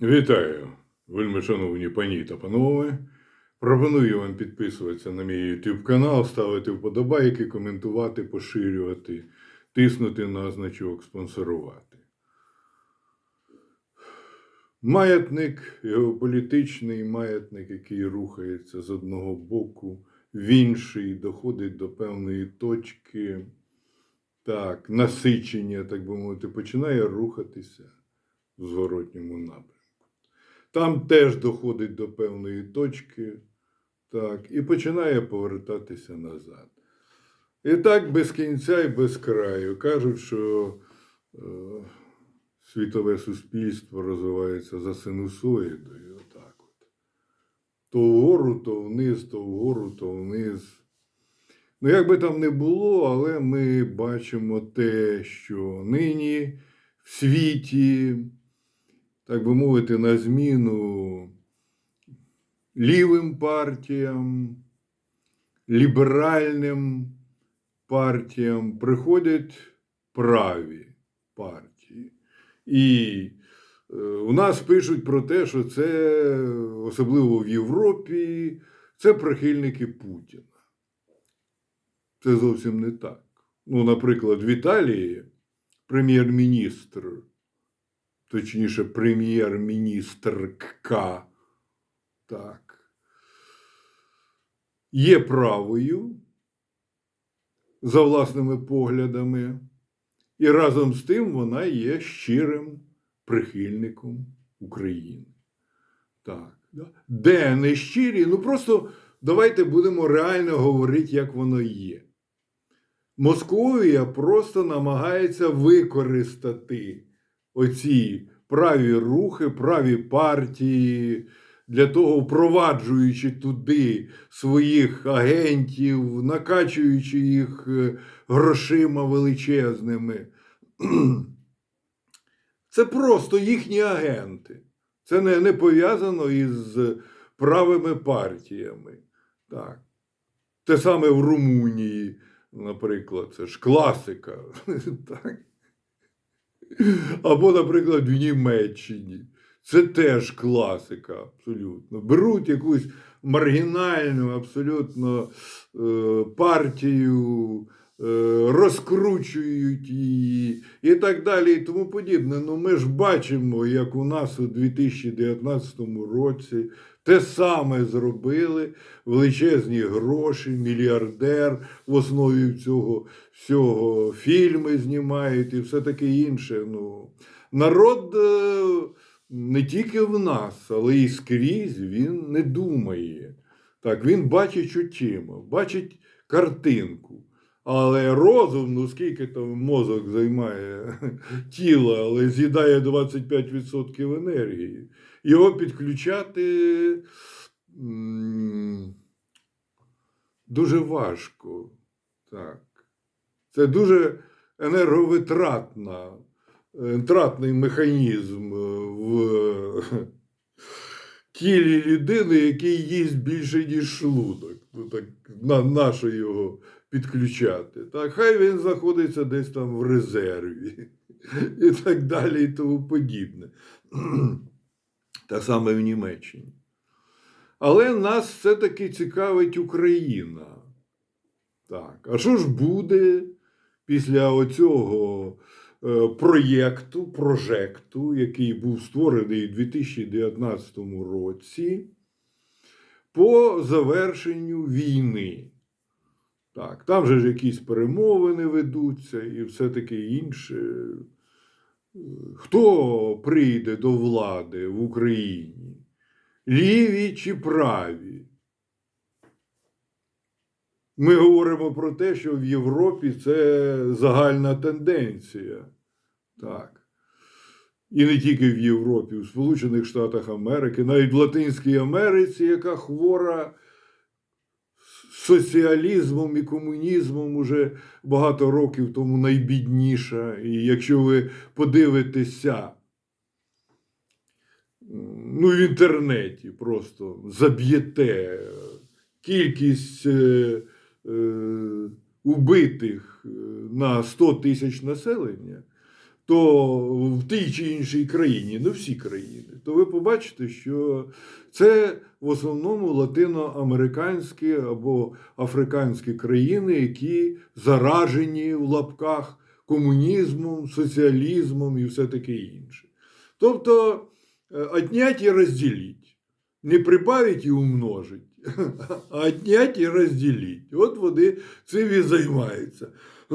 Вітаю, вельми шановні пані та панове. Пропоную вам підписуватися на мій YouTube канал, ставити вподобайки, коментувати, поширювати, тиснути на значок, спонсорувати. Маятник, геополітичний маятник, який рухається з одного боку в інший, доходить до певної точки, так, насичення, так би мовити, починає рухатися в зворотньому напрямку. Там теж доходить до певної точки, так, і починає повертатися назад. І так без кінця і без краю. Кажуть, що е, світове суспільство розвивається за синусоїдою. Отак от. То вгору, то вниз, то вгору, то вниз. Ну, як би там не було, але ми бачимо те, що нині в світі, так би мовити, на зміну лівим партіям, ліберальним партіям приходять праві партії. І е, у нас пишуть про те, що це, особливо в Європі, це прихильники Путіна. Це зовсім не так. Ну, наприклад, в Італії прем'єр-міністр, точніше, прем'єр-міністрка, так, є правою за власними поглядами, і разом з тим вона є щирим прихильником України. Так. Де не щирі? Ну просто давайте будемо реально говорити, як воно є. Московія просто намагається використати оці праві рухи, праві партії для того, впроваджуючи туди своїх агентів, накачуючи їх е, грошима величезними. Це просто їхні агенти. Це не, не пов'язано із правими партіями. Так. Те саме в Румунії, наприклад, це ж класика. Так. Або, наприклад, в Німеччині. Це теж класика, абсолютно. Беруть якусь маргінальну, абсолютно е, партію, е, розкручують її і так далі, і тому подібне. Ну, ми ж бачимо, як у нас у 2019 році те саме зробили величезні гроші, мільярдер в основі цього всього фільми знімають і все таке інше. Ну, народ е, не тільки в нас, але і скрізь він не думає. Так, він бачить очима, бачить картинку. Але розум, ну скільки там мозок займає тіло, але з'їдає 25% енергії. Його підключати дуже важко. Так. Це дуже енерговитратна, е, тратний механізм е, в тілі людини, який їсть більше, ніж шлунок. Ну, так, на, нащо його підключати? Так, хай він знаходиться десь там в резерві і так далі, і тому подібне. Та саме в Німеччині. Але нас все-таки цікавить Україна. Так, а що ж буде після оцього е, проєкту, прожекту, який був створений у 2019 році по завершенню війни? Так, там же ж якісь перемовини ведуться і все таке інше. Хто прийде до влади в Україні? Ліві чи праві? Ми говоримо про те, що в Європі це загальна тенденція. Так. І не тільки в Європі, у Сполучених Штатах Америки, навіть в Латинській Америці, яка хвора соціалізмом і комунізмом уже багато років тому найбідніша. І якщо ви подивитеся, ну, в інтернеті просто заб'єте кількість е, е, убитих е, на 100 тисяч населення, то в тій чи іншій країні, не всі країни, то ви побачите, що це в основному латиноамериканські або африканські країни, які заражені в лапках комунізмом, соціалізмом і все таке інше. Тобто е, отнять і розділіть, не прибавить і умножить, отнять і розділіть. От вони цим і займаються.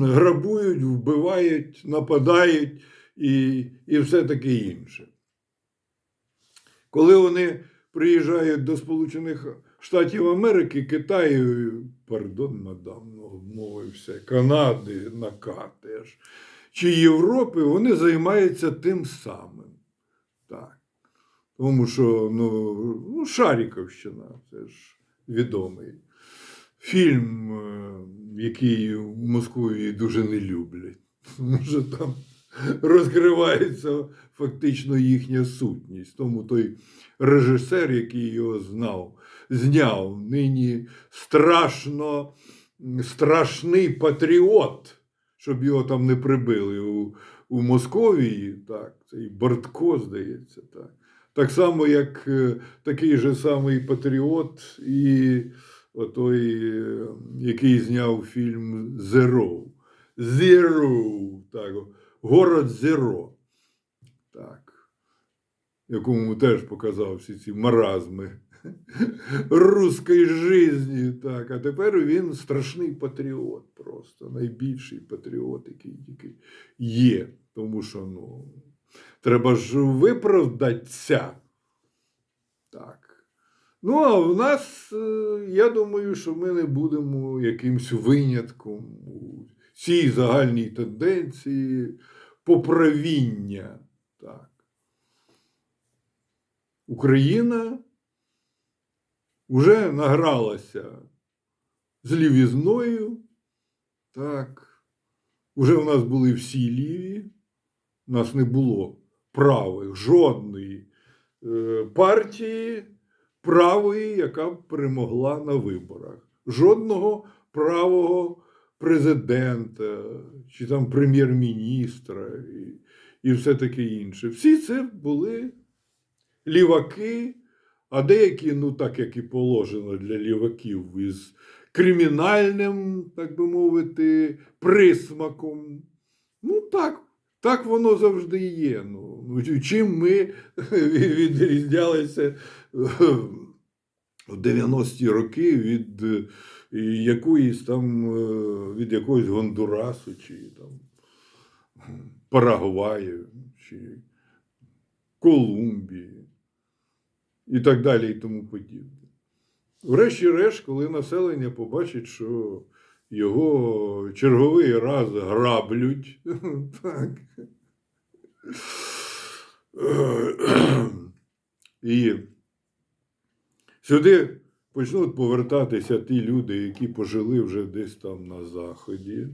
Грабують, вбивають, нападають і, і все таке інше. Коли вони приїжджають до Сполучених Штатів Америки, Китаю, пардон, мадам, ну, обмовився, Канади, накатиш, чи Європи, вони займаються тим самим. Так. Тому що ну, ну, Шаріковщина, це ж відомий фільм, е, який в Москві дуже не люблять. Тому що там розкривається фактично їхня сутність. Тому той режисер, який його знав, зняв нині страшно страшний патріот, щоб його там не прибили у, у Московії. Так, цей Бортко, здається, так. Так само, як е, такий же самий патріот і отой, е, який зняв фільм Зеро. Так, город Зеро. Так. Якому теж показав всі ці маразми руської житті. Так. А тепер він страшний патріот, просто найбільший патріот, який тільки є. Тому що ну, треба ж виправдатися. Так. Ну, а в нас, е, я думаю, що ми не будемо якимсь винятком у цій загальній тенденції поправіння. Так. Україна вже награлася з лівізною. Так. Уже у нас були всі ліві, нас не було правих жодної е, партії правої, яка б перемогла на виборах. Жодного правого президента чи там прем'єр-міністра і, і все таке інше. Всі це були ліваки, а деякі, ну так як і положено для ліваків, із кримінальним, так би мовити, присмаком. Ну так. Так воно завжди є. Ну, чим ми відрізнялися в 90-ті роки від е, якоїсь там, е, від якогось Гондурасу, чи там Парагваю, чи Колумбії і так далі, і тому подібне. Врешті-решт, коли населення побачить, що його черговий раз граблють, так. І сюди почнуть повертатися ті люди, які пожили вже десь там на Заході,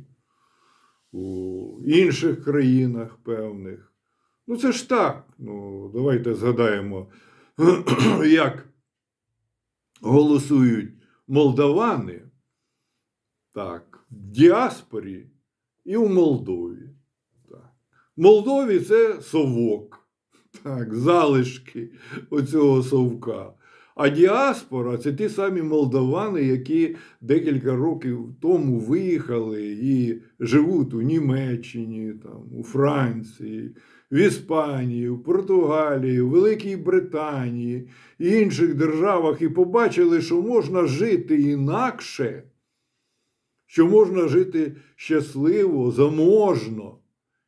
у інших країнах певних. Ну, це ж так. Ну, давайте згадаємо, як голосують молдавани, так, в діаспорі і у Молдові. Так. В Молдові це совок так, залишки оцього совка. А діаспора це ті самі молдавани, які декілька років тому виїхали і живуть у Німеччині, там, у Франції, в Іспанії, в Португалії, в Великій Британії і інших державах, і побачили, що можна жити інакше, що можна жити щасливо, заможно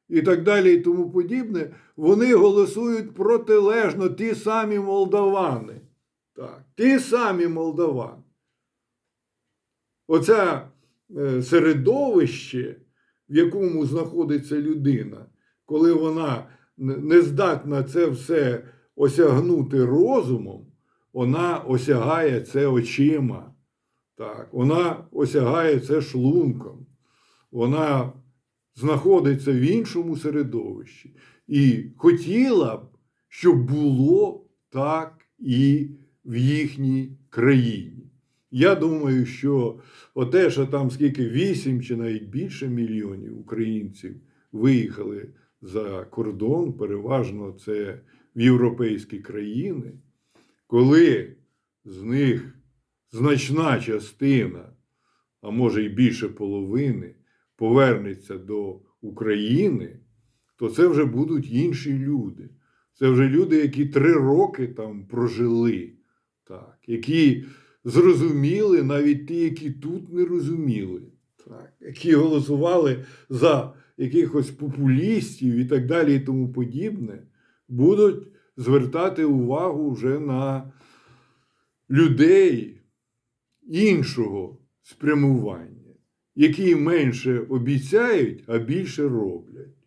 і так далі, і тому подібне, вони голосують протилежно ті самі молдавани. Так, Ті самі молдавани. Оце е, середовище, в якому знаходиться людина, коли вона не здатна це все осягнути розумом, вона осягає це очима. Так, Вона осягає це шлунком. Вона знаходиться в іншому середовищі. І хотіла б, щоб було так і в їхній країні. Я думаю, що оте, що там скільки 8 чи навіть більше мільйонів українців виїхали за кордон, переважно це в європейські країни, коли з них значна частина, а може й більше половини, повернеться до України, то це вже будуть інші люди. Це вже люди, які три роки там прожили, так, які зрозуміли, навіть ті, які тут не розуміли, так, які голосували за якихось популістів і так далі, і тому подібне, будуть звертати увагу вже на людей іншого спрямування, які менше обіцяють, а більше роблять.